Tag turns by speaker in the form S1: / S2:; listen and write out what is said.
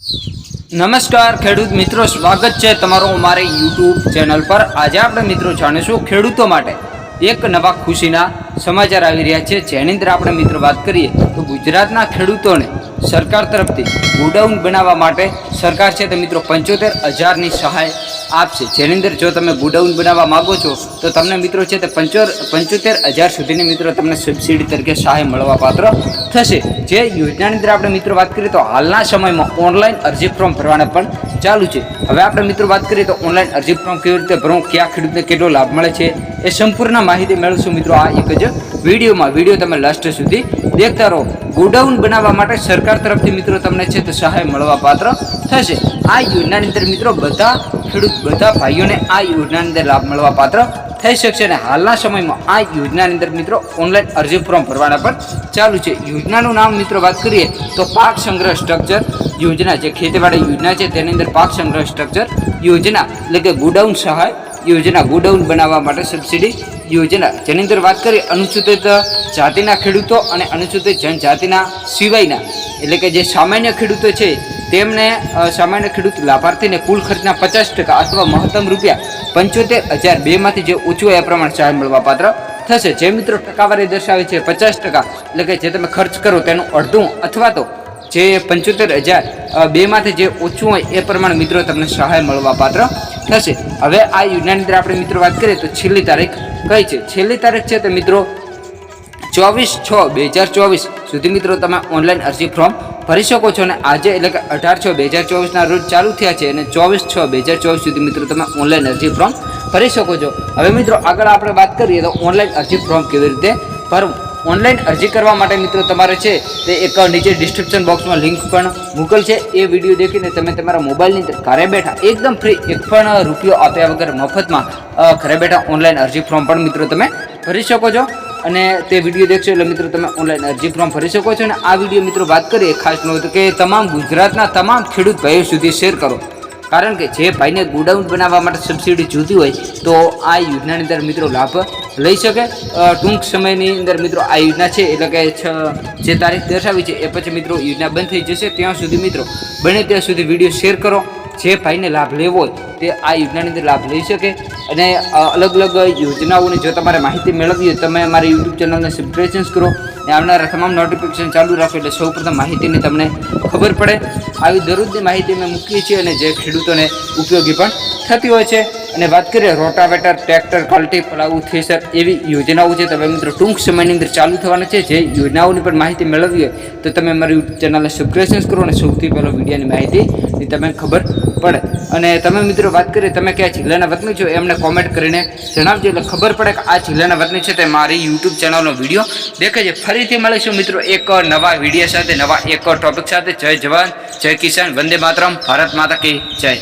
S1: નમસ્કાર, ખેડૂત મિત્રો, સ્વાગત છે તમારું અમારી યુટ્યુબ ચેનલ પર. આજે આપણે મિત્રો જાણીશું ખેડૂતો માટે એક નવા ખુશીના સમાચાર આવી રહ્યા છે. જેની અંદર આપણે મિત્રો વાત કરીએ તો ગુજરાતના ખેડૂતોને સરકાર તરફથી ગોડાઉન બનાવવા માટે સરકાર છે તે મિત્રો પંચોતેર હજારની સહાય આપશે જેની અંદર જો તમે ગોડાઉન બનાવવા માગો છો, તો તમને મિત્રો છે તે પંચોર, પંચોતેર હજાર સુધીની મિત્રો તમને સબસિડી તરીકે સહાય મળવા પાત્ર થશે. જે યોજનાની અંદર આપણે મિત્રો વાત કરીએ તો હાલના સમયમાં ઓનલાઈન અરજી ફોર્મ ભરવાના પણ ચાલુ છે. હવે આપણે મિત્રો વાત કરીએ તો ઓનલાઈન અરજી ફોર્મ કેવી રીતે ભરવું, ક્યાં ખેડૂતને કેટલો લાભ મળે છે, એ સંપૂર્ણ માહિતી મેળવશું મિત્રો આ એક જ વિડીયોમાં. વીડિયો તમે લાસ્ટ સુધી દેખતા રહો. ગોડાઉન બનાવવા માટે સરકાર તરફથી મિત્રો તમને છે તે સહાય મળવા પાત્ર થશે. આ યોજનાની અંદર મિત્રો બધા ખેડૂત બધા ભાઈઓને આ યોજનાની અંદર લાભ મળવા પાત્ર થઈ શકશે અને હાલના સમયમાં આ યોજનાની અંદર મિત્રો ઓનલાઈન અરજી ફોર્મ ભરવાના પણ ચાલુ છે. યોજનાનું નામ મિત્રો વાત કરીએ તો પાક સંગ્રહ સ્ટ્રક્ચર યોજના જે ખેતીવાડી યોજના છે તેની અંદર પાક સંગ્રહ સ્ટ્રક્ચર યોજના એટલે કે ગોડાઉન સહાય યોજના ગોડાઉન બનાવવા માટે સબસિડી યોજના. જેની અંદર વાત કરીએ અનુસૂચિત જાતિના ખેડૂતો અને અનુસૂચિત જનજાતિના સિવાયના. એટલે કે જે સામાન્ય ખેડૂતો છે તેમને સામાન્ય ખેડૂત લાભાર્થીને કુલ ખર્ચના પચાસ ટકા અથવા મહત્તમ રૂપિયા પંચોતેર હજાર બેમાંથી જે ઓછું એ પ્રમાણે સહાય મળવા પાત્ર થશે. જે મિત્રો ટકાવારી દર્શાવે છે પચાસ ટકા, એટલે કે જે તમે ખર્ચ કરો તેનું અડધું અથવા તો જે પંચોતેર હજાર બેમાંથી જે ઓછું હોય એ પ્રમાણે મિત્રો તમને સહાય મળવા પાત્ર થશે. હવે આ યોજનાની અંદર આપણે મિત્રો વાત કરીએ તો છેલ્લી તારીખ કઈ છે? છેલ્લી તારીખ છે તો મિત્રો ચોવીસ છ બે હજાર ચોવીસ સુધી મિત્રો તમે ઓનલાઈન અરજી ફોર્મ ભરી શકો છો અને આજે એટલે કે અઢાર છ બે હજાર ચોવીસના રોજ ચાલુ થયા છે અને ચોવીસ છ બે હજાર ચોવીસ સુધી મિત્રો તમે ઓનલાઈન અરજી ફોર્મ ભરી શકો છો. હવે મિત્રો આગળ આપણે વાત કરીએ તો ઓનલાઈન અરજી ફોર્મ કેવી રીતે ભરવું? ઓનલાઈન અરજી કરવા માટે મિત્રો તમારે છે તે એક નીચે ડિસ્ક્રિપ્શન બોક્સમાં લિંક પણ મૂકેલ છે. એ વીડિયો દેખીને તમે તમારા મોબાઈલની અંદર ઘરે બેઠા એકદમ ફ્રી એક પણ રૂપિયો આપ્યા વગર મફતમાં ઘરે બેઠા ઓનલાઈન અરજી ફોર્મ પણ મિત્રો તમે ભરી શકો છો. અને તે વીડિયો દેખશો એટલે મિત્રો તમે ઓનલાઈન અરજી ફોર્મ ભરી શકો છો. અને આ વીડિયો મિત્રો વાત કરીએ ખાસ નહોતું કે તમામ ગુજરાતના તમામ ખેડૂત ભાઈઓ સુધી શેર કરો. કારણ કે જે ભાઈને ગોડાઉન બનાવવા માટે સબસિડી જોતી હોય, તો આ યોજનાની અંદર મિત્રો લાભ લઈ શકે. ટૂંક સમયની અંદર મિત્રો આ યોજના છે, એટલે કે જે તારીખ દર્શાવી છે, એ પછી મિત્રો યોજના બંધ થઈ જશે. ત્યાં સુધી મિત્રો બને ત્યાં સુધી વીડિયો શેર કરો. જે ભાઈને લાભ લેવો હોય તે આ યોજનાની અંદર લાભ લઈ શકે અને અલગ અલગ યોજનાઓની જો તમારે માહિતી મેળવવી હોય, તમે અમારી યુટ્યુબ ચેનલને સબસ્ક્રિપ્શન્સ કરો અને આવનારા તમામ નોટિફિકેશન ચાલુ રાખો એટલે સૌપ્રથમ માહિતીની તમને ખબર પડે. આવી દરરોજની માહિતી અમે મૂકીએ છીએ અને જે ખેડૂતોને ઉપયોગી પણ થતી હોય છે. અને વાત કરીએ રોટાવેટર, ટ્રેક્ટર કલ્ટી પલાવું થ્રેસર એવી યોજનાઓ છે. તમે મિત્રો ટૂંક સમયની અંદર ચાલુ થવાના છે. જે યોજનાઓની પણ માહિતી મેળવવી હોય તો તમે અમારી યુટ્યુબ ચેનલને સબસ્ક્રાઈબ કરો અને સૌથી પહેલો વિડીયોની માહિતી તમને ખબર પડે. અને તમે મિત્રો વાત કરીએ, તમે કયા જિલ્લાના વતની છો એમને કોમેન્ટ કરીને જણાવજો. એટલે ખબર પડે કે આ જિલ્લાના વતની છે તે મારી યુટ્યુબ ચેનલનો વીડિયો દેખે છે. ફરીથી મળીશું મિત્રો એક નવા વીડિયો સાથે, નવા એક ટોપિક સાથે. જય જવાન, જય કિસાન, વંદે માતરમ, ભારત માતા કી જય.